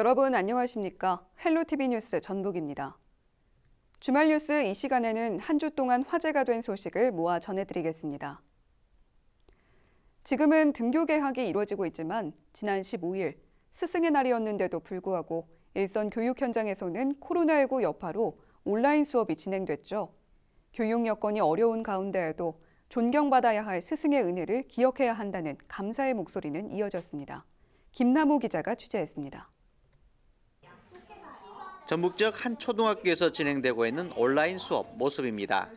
여러분 안녕하십니까? 헬로티비 뉴스 전북입니다. 주말 뉴스 이 시간에는 한 주 동안 화제가 된 소식을 모아 전해드리겠습니다. 지금은 등교 개학이 이루어지고 있지만 지난 15일 스승의 날이었는데도 불구하고 일선 교육 현장에서는 코로나19 여파로 온라인 수업이 진행됐죠. 교육 여건이 어려운 가운데에도 존경받아야 할 스승의 은혜를 기억해야 한다는 감사의 목소리는 이어졌습니다. 김나무 기자가 취재했습니다. 전북 지역 한 초등학교에서 진행되고 있는 온라인 수업 모습입니다.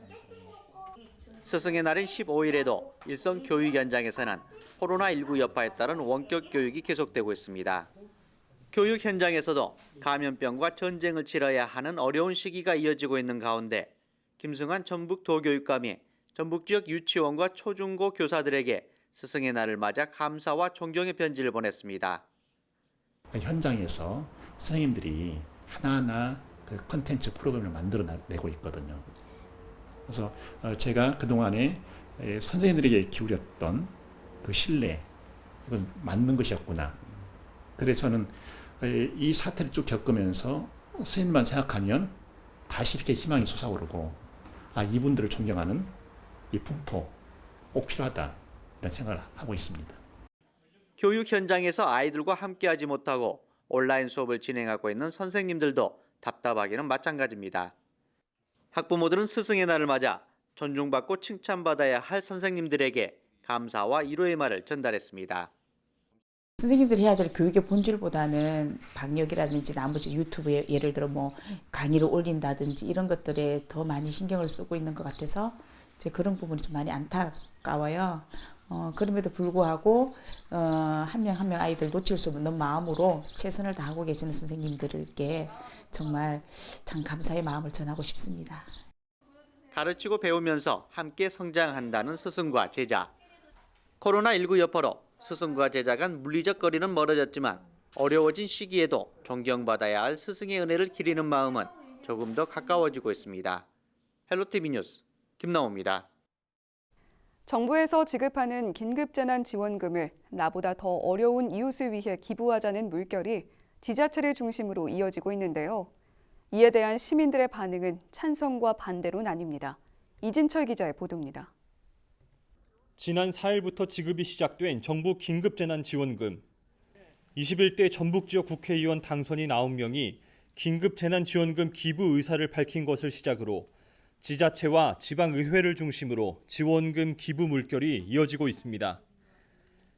스승의 날인 15일에도 일선 교육 현장에서는 코로나19 여파에 따른 원격 교육이 계속되고 있습니다. 교육 현장에서도 감염병과 전쟁을 치러야 하는 어려운 시기가 이어지고 있는 가운데 김승환 전북 도교육감이 전북 지역 유치원과 초중고 교사들에게 스승의 날을 맞아 감사와 존경의 편지를 보냈습니다. 현장에서 선생님들이 하나하나 그 컨텐츠 프로그램을 만들어내고 있거든요. 그래서 어, 제가 그동안에 에, 선생님들에게 기울였던 그 신뢰, 이건 맞는 것이었구나. 그래서 저는 에, 이 사태를 쭉 겪으면서 선생님만 생각하면 다시 이렇게 희망이 솟아오르고, 아, 이분들을 존경하는 이 풍토 꼭 필요하다. 이런 생각을 하고 있습니다. 교육 현장에서 아이들과 함께하지 못하고 온라인 수업을 진행하고 있는 선생님들도 답답하기는 마찬가지입니다. 학부모들은 스승의 날을 맞아 존중받고 칭찬받아야 할 선생님들에게 감사와 위로의 말을 전달했습니다. 선생님들이 해야 될 교육의 본질보다는 방역이라든지 나머지 유튜브에 예를 들어 뭐 강의를 올린다든지 이런 것들에 더 많이 신경을 쓰고 있는 것 같아서 제 그런 부분이 좀 많이 안타까워요. 어, 그럼에도 불구하고 어, 한 명 한 명 아이들 놓칠 수 없는 마음으로 최선을 다하고 계시는 선생님들께 정말 참 감사의 마음을 전하고 싶습니다. 가르치고 배우면서 함께 성장한다는 스승과 제자. 코로나19 여파로 스승과 제자 간 물리적 거리는 멀어졌지만 어려워진 시기에도 존경받아야 할 스승의 은혜를 기리는 마음은 조금 더 가까워지고 있습니다. 헬로티비 뉴스 김나옵니다. 정부에서 지급하는 긴급재난지원금을 나보다 더 어려운 이웃을 위해 기부하자는 물결이 지자체를 중심으로 이어지고 있는데요. 이에 대한 시민들의 반응은 찬성과 반대로 나뉩니다. 이진철 기자의 보도입니다. 지난 4일부터 지급이 시작된 정부 긴급재난지원금. 21대 전북 지역 국회의원 당선인 9명이 긴급재난지원금 기부 의사를 밝힌 것을 시작으로 지자체와 지방의회를 중심으로 지원금 기부 물결이 이어지고 있습니다.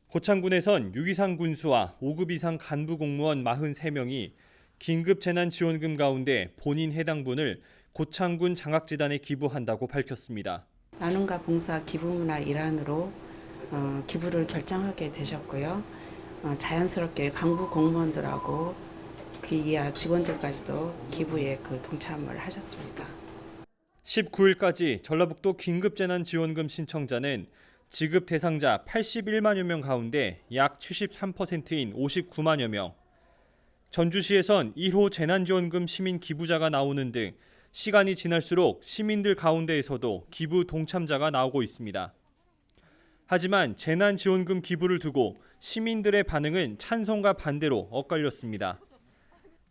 고창군에선 6 이상 군수와 5급 이상 간부 공무원 43명이 긴급 재난 지원금 가운데 본인 해당분을 고창군 장학재단에 기부한다고 밝혔습니다. 나눔과 봉사 기부문화 일환으로 어, 기부를 결정하게 되셨고요. 어, 자연스럽게 강부 공무원들하고 그 이하 직원들까지도 기부에 그 동참을 하셨습니다. 19일까지 전라북도 긴급재난지원금 신청자는 지급 대상자 81만여 명 가운데 약 73%인 59만여 명. 전주시에선 1호 재난지원금 시민 기부자가 나오는 등 시간이 지날수록 시민들 가운데에서도 기부 동참자가 나오고 있습니다. 하지만 재난지원금 기부를 두고 시민들의 반응은 찬성과 반대로 엇갈렸습니다.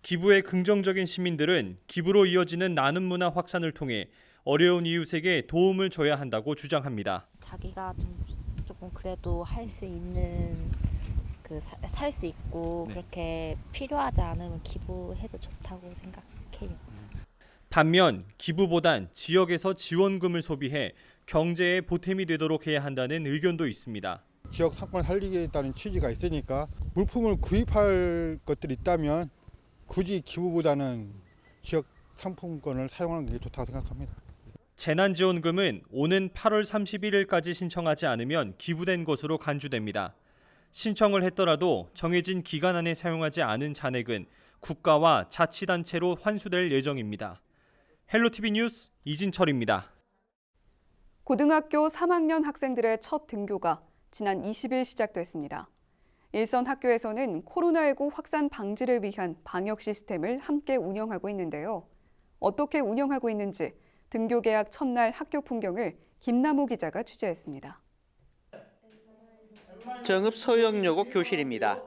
기부에 긍정적인 시민들은 기부로 이어지는 나눔 문화 확산을 통해 어려운 이웃에게 도움을 줘야 한다고 주장합니다. 자기가 좀 조금 그래도 할 수 있는 그 살 수 있고 그렇게 필요하지 않으면 기부해도 좋다고 생각해요. 반면 기부보단 지역에서 지원금을 소비해 경제에 보탬이 되도록 해야 한다는 의견도 있습니다. 지역 상권을 살리겠다는 취지가 있으니까 물품을 구입할 것들이 있다면 굳이 기부보다는 지역 상품권을 사용하는 게 좋다고 생각합니다. 재난지원금은 오는 8월 31일까지 신청하지 않으면 기부된 것으로 간주됩니다. 신청을 했더라도 정해진 기간 안에 사용하지 않은 잔액은 국가와 자치단체로 환수될 예정입니다. 헬로티비 뉴스 이진철입니다. 고등학교 3학년 학생들의 첫 등교가 지난 20일 시작됐습니다. 일선 학교에서는 코로나19 확산 방지를 위한 방역 시스템을 함께 운영하고 있는데요. 어떻게 운영하고 있는지 등교 개학 첫날 학교 풍경을 김나무 기자가 취재했습니다. 정읍 서영여고 교실입니다.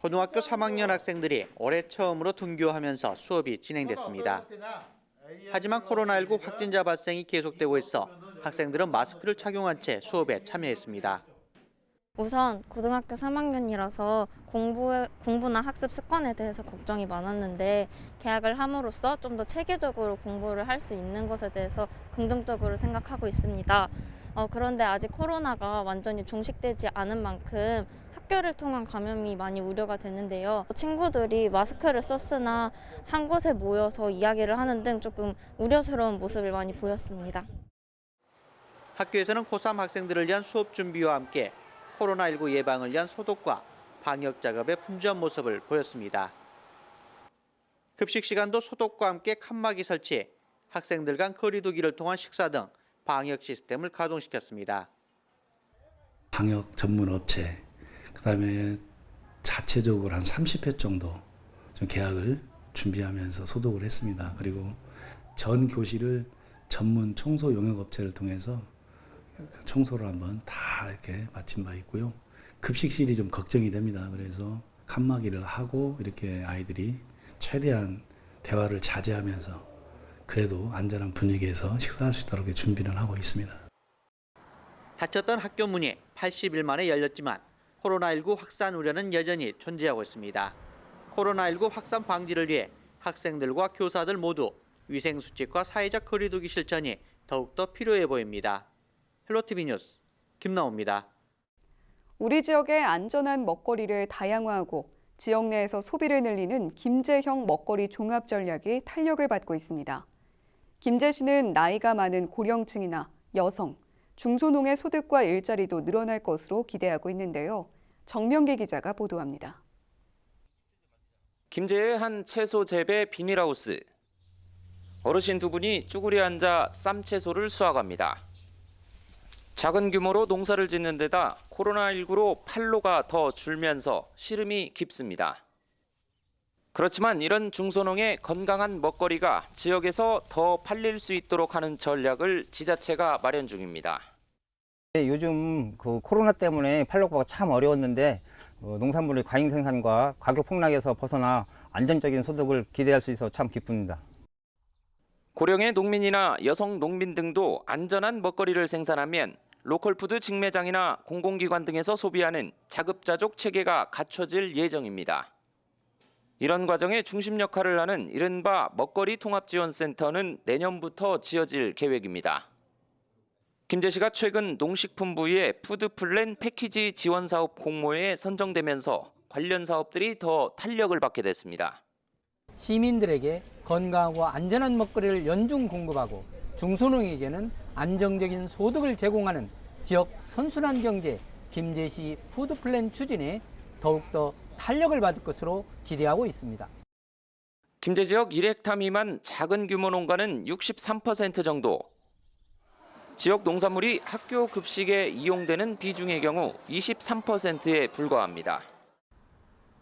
고등학교 3학년 학생들이 올해 처음으로 등교하면서 수업이 진행됐습니다. 하지만 코로나19 확진자 발생이 계속되고 있어 학생들은 마스크를 착용한 채 수업에 참여했습니다. 우선 고등학교 3학년이라서 공부 공부나 학습 습관에 대해서 걱정이 많았는데 계약을 함으로써 좀 더 체계적으로 공부를 할 수 있는 것에 대해서 긍정적으로 생각하고 있습니다. 어, 그런데 아직 코로나가 완전히 종식되지 않은 만큼 학교를 통한 감염이 많이 우려가 되는데요. 친구들이 마스크를 썼으나 한 곳에 모여서 이야기를 하는 등 조금 우려스러운 모습을 많이 보였습니다. 학교에서는 고3 학생들을 위한 수업 준비와 함께 코로나19 예방을 위한 소독과 방역 작업에 분주한 모습을 보였습니다. 급식 시간도 소독과 함께 칸막이 설치, 학생들 간 거리두기를 통한 식사 등 방역 시스템을 가동시켰습니다. 방역 전문 업체, 그다음에 자체적으로 한 30회 정도 좀 계약을 준비하면서 소독을 했습니다. 그리고 전 교실을 전문 청소 용역 업체를 통해서 청소를 한번 다 이렇게 마친 바 있고요. 급식실이 좀 걱정이 됩니다. 그래서 칸막이를 하고 이렇게 아이들이 최대한 대화를 자제하면서 그래도 안전한 분위기에서 식사할 수 있도록 준비를 하고 있습니다. 닫혔던 학교 문이 80일 만에 열렸지만 코로나19 확산 우려는 여전히 존재하고 있습니다. 코로나19 확산 방지를 위해 학생들과 교사들 모두 위생 수칙과 사회적 거리두기 실천이 더욱더 필요해 보입니다. 헬로티비 뉴스 김나옵니다. 우리 지역의 안전한 먹거리를 다양화하고 지역 내에서 소비를 늘리는 김제형 먹거리 종합 전략이 탄력을 받고 있습니다. 김제시는 나이가 많은 고령층이나 여성, 중소농의 소득과 일자리도 늘어날 것으로 기대하고 있는데요. 정명기 기자가 보도합니다. 김제의 한 채소 재배 비닐하우스. 어르신 두 분이 쭈그리 앉아 쌈채소를 수확합니다. 작은 규모로 농사를 짓는 데다 코로나19로 판로가 더 줄면서 시름이 깊습니다. 그렇지만 이런 중소농의 건강한 먹거리가 지역에서 더 팔릴 수 있도록 하는 전략을 지자체가 마련 중입니다. 네, 요즘 그 코로나 때문에 팔로가 참 어려웠는데 어, 농산물의 과잉 생산과 가격 폭락에서 벗어나 안정적인 소득을 기대할 수 있어 참 기쁩니다. 고령의 농민이나 여성 농민 등도 안전한 먹거리를 생산하면 로컬푸드 직매장이나 공공기관 등에서 소비하는 자급자족 체계가 갖춰질 예정입니다. 이런 과정의 중심 역할을 하는 이른바 먹거리 통합지원센터는 내년부터 지어질 계획입니다. 김제시가 최근 농식품부의 푸드플랜 패키지 지원 사업 공모에 선정되면서 관련 사업들이 더 탄력을 받게 됐습니다. 시민들에게 건강하고 안전한 먹거리를 연중 공급하고 중소농에게는 안정적인 소득을 제공하는 지역 선순환 경제 김제시 푸드플랜 추진에 더욱더 탄력을 받을 것으로 기대하고 있습니다. 김제 지역 1헥타 미만 작은 규모 농가는 63% 정도, 지역 농산물이 학교 급식에 이용되는 비중의 경우 23%에 불과합니다.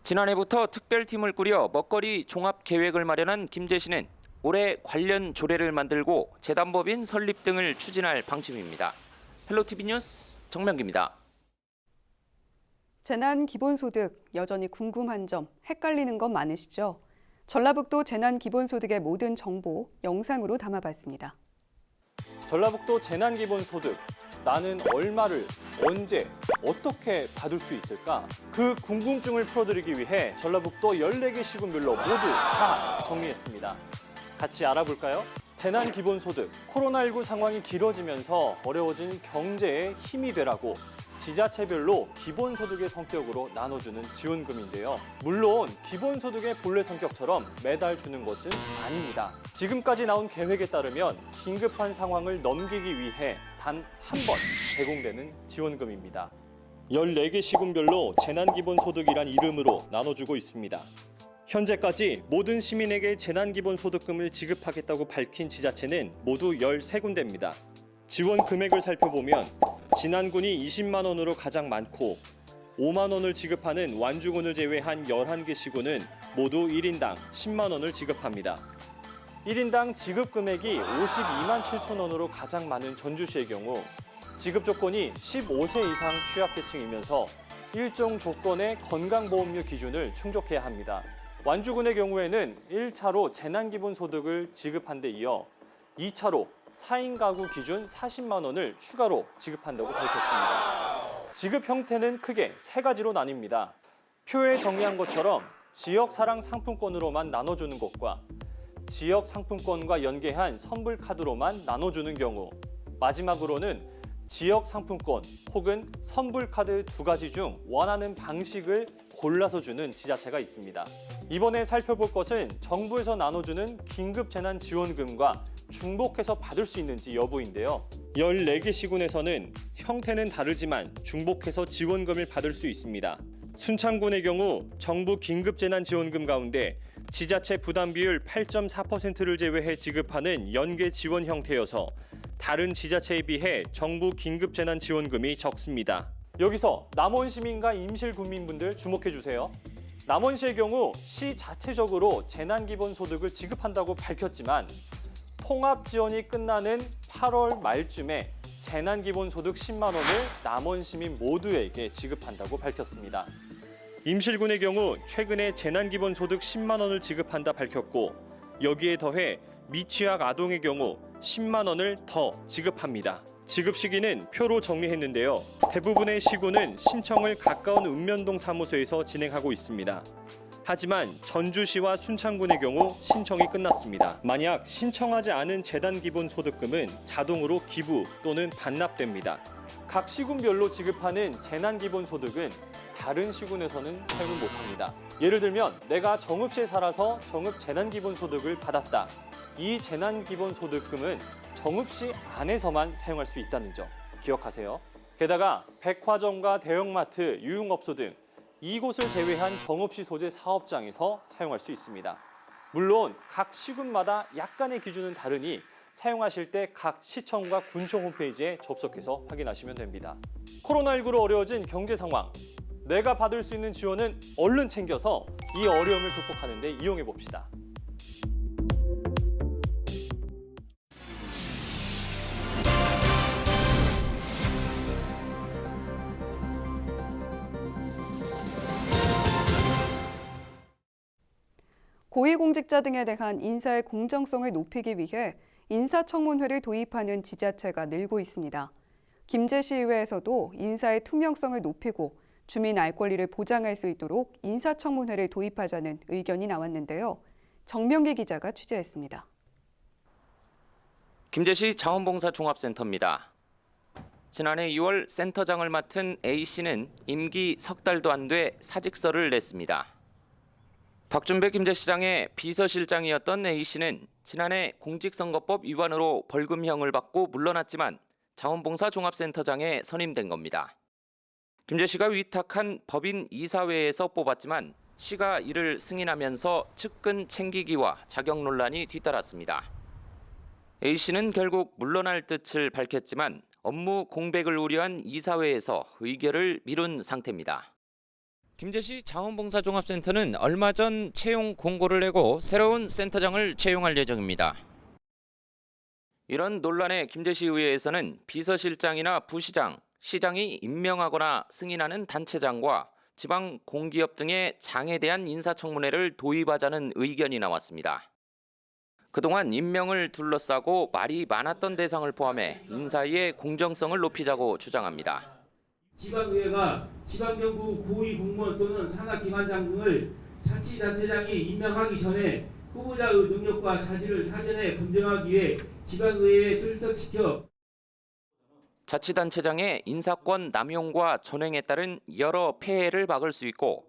지난해부터 특별팀을 꾸려 먹거리 종합 계획을 마련한 김제시는 올해 관련 조례를 만들고 재단법인 설립 등을 추진할 방침입니다. 헬로티비 뉴스 정명기입니다. 재난 기본소득 여전히 궁금한 점, 헷갈리는 건 많으시죠? 전라북도 재난 기본소득의 모든 정보 영상으로 담아봤습니다. 전라북도 재난 기본소득 나는 얼마를 언제 어떻게 받을 수 있을까? 그 궁금증을 풀어드리기 위해 전라북도 14개 시군별로 모두 다 정리했습니다. 같이 알아볼까요? 재난 기본소득, 코로나19 상황이 길어지면서 어려워진 경제에 힘이 되라고 지자체별로 기본소득의 성격으로 나눠주는 지원금인데요. 물론 기본소득의 본래 성격처럼 매달 주는 것은 아닙니다. 지금까지 나온 계획에 따르면 긴급한 상황을 넘기기 위해 단 한 번 제공되는 지원금입니다. 14개 시군별로 재난기본소득이란 이름으로 나눠주고 있습니다. 현재까지 모든 시민에게 재난기본소득금을 지급하겠다고 밝힌 지자체는 모두 13군데입니다. 지원 금액을 살펴보면 진안군이 20만 원으로 가장 많고 5만 원을 지급하는 완주군을 제외한 11개 시군은 모두 1인당 10만 원을 지급합니다. 1인당 지급 금액이 52만 7천 원으로 가장 많은 전주시의 경우 지급 조건이 15세 이상 취약계층이면서 일정 조건의 건강보험료 기준을 충족해야 합니다. 완주군의 경우에는 1차로 재난기본소득을 지급한 데 이어 2차로 4인 가구 기준 40만 원을 추가로 지급한다고 밝혔습니다. 지급 형태는 크게 세 가지로 나뉩니다. 표에 정리한 것처럼 지역 사랑 상품권으로만 나눠주는 것과 지역 상품권과 연계한 선불 카드로만 나눠주는 경우 마지막으로는 지역 상품권 혹은 선불 카드 두 가지 중 원하는 방식을 골라서 주는 지자체가 있습니다. 이번에 살펴볼 것은 정부에서 나눠주는 긴급 재난 지원금과 중복해서 받을 수 있는지 여부인데요. 14개 시군에서는 형태는 다르지만 중복해서 지원금을 받을 수 있습니다. 순창군의 경우 정부 긴급재난지원금 가운데 지자체 부담 비율 8.4%를 제외해 지급하는 연계 지원 형태여서 다른 지자체에 비해 정부 긴급재난지원금이 적습니다. 여기서 남원 시민과 임실 군민분들 주목해 주세요. 남원시의 경우 시 자체적으로 재난기본소득을 지급한다고 밝혔지만 통합 지원이 끝나는 8월 말쯤에 재난기본소득 10만 원을 남원 시민 모두에게 지급한다고 밝혔습니다. 임실군의 경우 최근에 재난기본소득 10만 원을 지급한다 밝혔고 여기에 더해 미취학 아동의 경우 10만 원을 더 지급합니다. 지급 시기는 표로 정리했는데요. 대부분의 시군은 신청을 가까운 읍면동 사무소에서 진행하고 있습니다. 하지만 전주시와 순창군의 경우 신청이 끝났습니다. 만약 신청하지 않은 재단 기본 소득금은 자동으로 기부 또는 반납됩니다. 각 시군별로 지급하는 재난 기본 소득은 다른 시군에서는 사용을 못합니다. 예를 들면 내가 정읍시에 살아서 정읍 재난 기본 소득을 받았다. 이 재난 기본 소득금은 정읍시 안에서만 사용할 수 있다는 점 기억하세요. 게다가 백화점과 대형마트, 유흥업소 등 이곳을 제외한 정읍시 소재 사업장에서 사용할 수 있습니다. 물론 각 시군마다 약간의 기준은 다르니 사용하실 때 각 시청과 군청 홈페이지에 접속해서 확인하시면 됩니다. 코로나19로 어려워진 경제 상황. 내가 받을 수 있는 지원은 얼른 챙겨서 이 어려움을 극복하는 데 이용해 봅시다. 고위공직자 등에 대한 인사의 공정성을 높이기 위해 인사청문회를 도입하는 지자체가 늘고 있습니다. 김제시의회에서도 인사의 투명성을 높이고 주민 알 권리를 보장할 수 있도록 인사청문회를 도입하자는 의견이 나왔는데요. 정명기 기자가 취재했습니다. 김제시 자원봉사 종합센터입니다. 지난해 6월 센터장을 맡은 A 씨는 임기 석 달도 안 돼 사직서를 냈습니다. 박준배 김제시장의 비서실장이었던 A 씨는 지난해 공직선거법 위반으로 벌금형을 받고 물러났지만 자원봉사 종합센터장에 선임된 겁니다. 김제시가 위탁한 법인 이사회에서 뽑았지만 시가 이를 승인하면서 측근 챙기기와 자격 논란이 뒤따랐습니다. A 씨는 결국 물러날 뜻을 밝혔지만 업무 공백을 우려한 이사회에서 의결을 미룬 상태입니다. 김제시 자원봉사종합센터는 얼마 전 채용 공고를 내고 새로운 센터장을 채용할 예정입니다. 이런 논란에 김제시 의회에서는 비서실장이나 부시장, 시장이 임명하거나 승인하는 단체장과 지방 공기업 등의 장에 대한 인사청문회를 도입하자는 의견이 나왔습니다. 그동안 임명을 둘러싸고 말이 많았던 대상을 포함해 인사의 공정성을 높이자고 주장합니다. 지방의회가 지방정부 고위 공무원 또는 산하기관장 등을 자치자체장이 임명하기 전에 후보자의 능력과 자질을 사전에 검증하기 위해 지방의회에 출석시켜 자치단체장의 인사권 남용과 전횡에 따른 여러 폐해를 막을 수 있고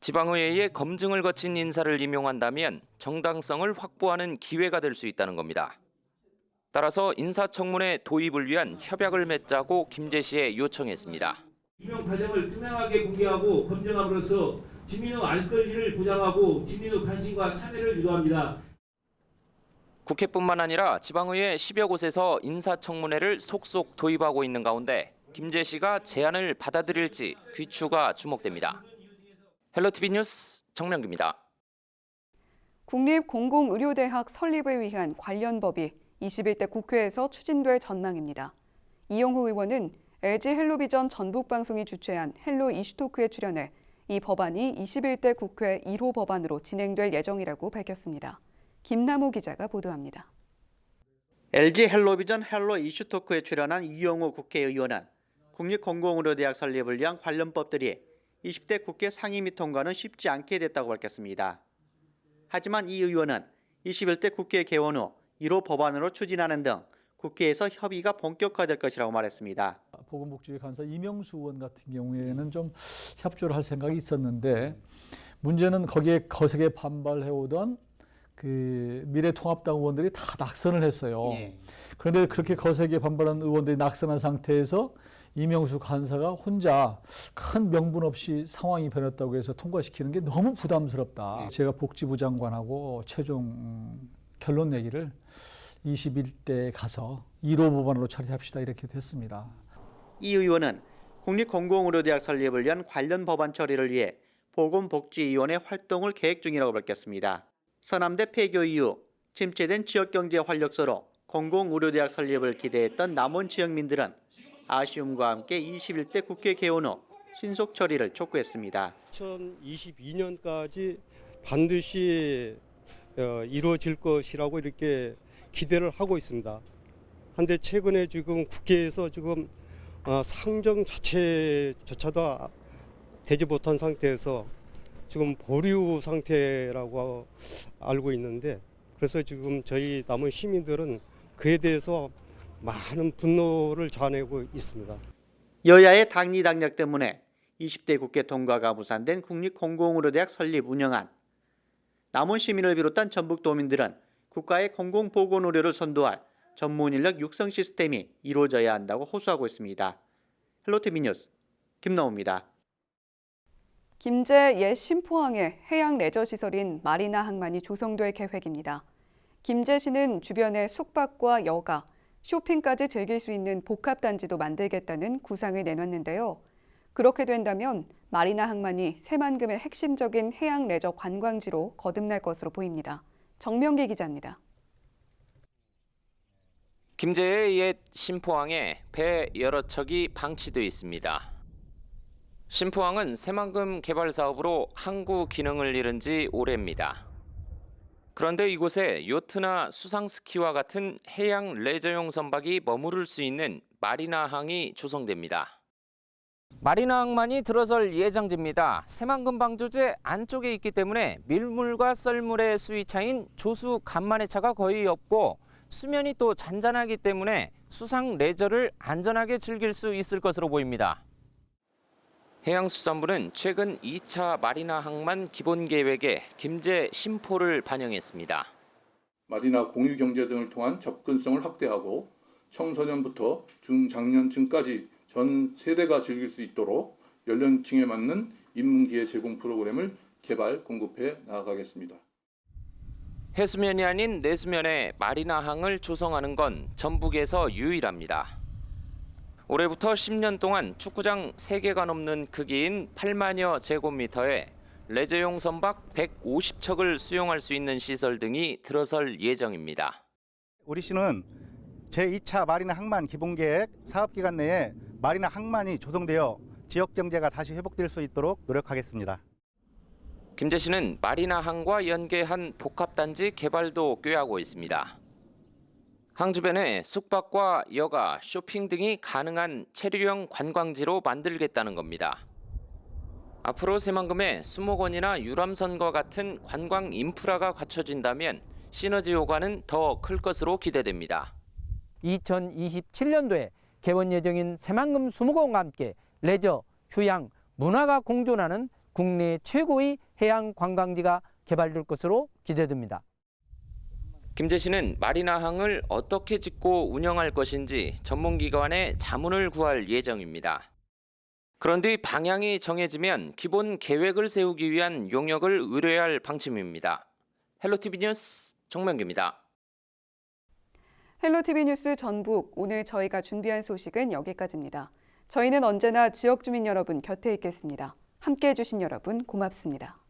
지방의회의 검증을 거친 인사를 임용한다면 정당성을 확보하는 기회가 될 수 있다는 겁니다. 따라서 인사청문회 도입을 위한 협약을 맺자고 김제시에 요청했습니다. 임용 과정을 투명하게 공개하고 검증함으로써 주민의 알 권리를 보장하고 주민의 관심과 참여를 유도합니다. 국회뿐만 아니라 지방의회 10여 곳에서 인사청문회를 속속 도입하고 있는 가운데 김제시가 제안을 받아들일지 귀추가 주목됩니다. 헬로티비 뉴스 정명기입니다. 국립공공의료대학 설립을 위한 관련 법이 21대 국회에서 추진될 전망입니다. 이용호 의원은 LG 헬로비전 전북 방송이 주최한 헬로 이슈토크에 출연해 이 법안이 21대 국회 1호 법안으로 진행될 예정이라고 밝혔습니다. 김남호 기자가 보도합니다. LG 헬로비전 헬로 이슈토크에 출연한 이영호 국회의원은 국립공공의료대학 설립을 위한 관련법들이 20대 국회 상임위 통과는 쉽지 않게 됐다고 밝혔습니다. 하지만 이 의원은 21대 국회 개원 후 1호 법안으로 추진하는 등 국회에서 협의가 본격화될 것이라고 말했습니다. 보건복지위 간사 이명수 의원 같은 경우에는 좀 협조를 할 생각이 있었는데 문제는 거기에 거세게 반발해오던 그 미래통합당 의원들이 다 낙선을 했어요. 그런데 그렇게 거세게 반발한 의원들이 낙선한 상태에서 이명수 간사가 혼자 큰 명분 없이 상황이 변했다고 해서 통과시키는 게 너무 부담스럽다. 제가 복지부 장관하고 최종 음, 결론 내기를 21대 가서 1호 법안으로 처리합시다 이렇게 됐습니다. 이 의원은 국립공공의료대학 설립을 위한 관련 법안 처리를 위해 보건복지위원회 활동을 계획 중이라고 밝혔습니다. 서남대 폐교 이후 침체된 지역경제 활력소로 공공의료대학 설립을 기대했던 남원 지역민들은 아쉬움과 함께 21대 국회 개원 후 신속 처리를 촉구했습니다. 2022년까지 반드시 어, 이루어질 것이라고 이렇게 기대를 하고 있습니다. 한데 최근에 지금 국회에서 지금 어, 상정 자체조차도 되지 못한 상태에서 지금 보류 상태라고 알고 있는데 그래서 지금 저희 남은 시민들은 그에 대해서 많은 분노를 자아내고 있습니다. 여야의 당리당략 때문에 20대 국회 통과가 무산된 국립공공의료대학 설립 운영안. 남원 시민을 비롯한 전북 도민들은 국가의 공공보건의료를 선도할 전문 인력 육성 시스템이 이루어져야 한다고 호소하고 있습니다. 헬로티비 뉴스 김나옵니다. 김제 옛 심포항에 해양 레저 시설인 마리나 항만이 조성될 계획입니다. 김제 시는 주변에 숙박과 여가, 쇼핑까지 즐길 수 있는 복합단지도 만들겠다는 구상을 내놨는데요. 그렇게 된다면 마리나 항만이 새만금의 핵심적인 해양 레저 관광지로 거듭날 것으로 보입니다. 정명기 기자입니다. 김제의 옛 심포항에 배 여러 척이 방치돼 있습니다. 심포항은 새만금 개발 사업으로 항구 기능을 잃은 지 오래입니다. 그런데 이곳에 요트나 수상 스키와 같은 해양 레저용 선박이 머무를 수 있는 마리나항이 조성됩니다. 마리나항만이 들어설 예정지입니다. 새만금 방 조제 안쪽에 있기 때문에 밀물과 썰물의 수위 차인 조수 간만의 차가 거의 없고 수면이 또 잔잔하기 때문에 수상 레저를 안전하게 즐길 수 있을 것으로 보입니다. 해양수산부는 최근 2차 마리나 항만 기본 계획에 김제 심포를 반영했습니다. 마리나 공유 경제 등을 통한 접근성을 확대하고 청소년부터 중장년층까지 전 세대가 즐길 수 있도록 연령층에 맞는 입문기회 제공 프로그램을 개발 공급해 나아가겠습니다. 해수면이 아닌 내수면에 마리나 항을 조성하는 건 전북에서 유일합니다. 올해부터 10년 동안 축구장 3개가 넘는 크기인 8만여 제곱미터에 레저용 선박 150척을 수용할 수 있는 시설 등이 들어설 예정입니다. 우리 시는 제2차 마리나 항만 기본계획 사업기간 내에 마리나 항만이 조성되어 지역 경제가 다시 회복될 수 있도록 노력하겠습니다. 김제시는 마리나 항과 연계한 복합단지 개발도 꾀하고 있습니다. 항 주변에 숙박과 여가, 쇼핑 등이 가능한 체류형 관광지로 만들겠다는 겁니다. 앞으로 새만금에 수목원이나 유람선과 같은 관광 인프라가 갖춰진다면 시너지 효과는 더 클 것으로 기대됩니다. 2027년도에 개원 예정인 새만금 수목원과 함께 레저, 휴양, 문화가 공존하는 국내 최고의 해양 관광지가 개발될 것으로 기대됩니다. 김제시는 마리나항을 어떻게 짓고 운영할 것인지 전문기관에 자문을 구할 예정입니다. 그런데 방향이 정해지면 기본 계획을 세우기 위한 용역을 의뢰할 방침입니다. 헬로티비 뉴스 정명기입니다. 헬로티비 뉴스 전북 오늘 저희가 준비한 소식은 여기까지입니다. 저희는 언제나 지역 주민 여러분 곁에 있겠습니다. 함께 해 주신 여러분 고맙습니다.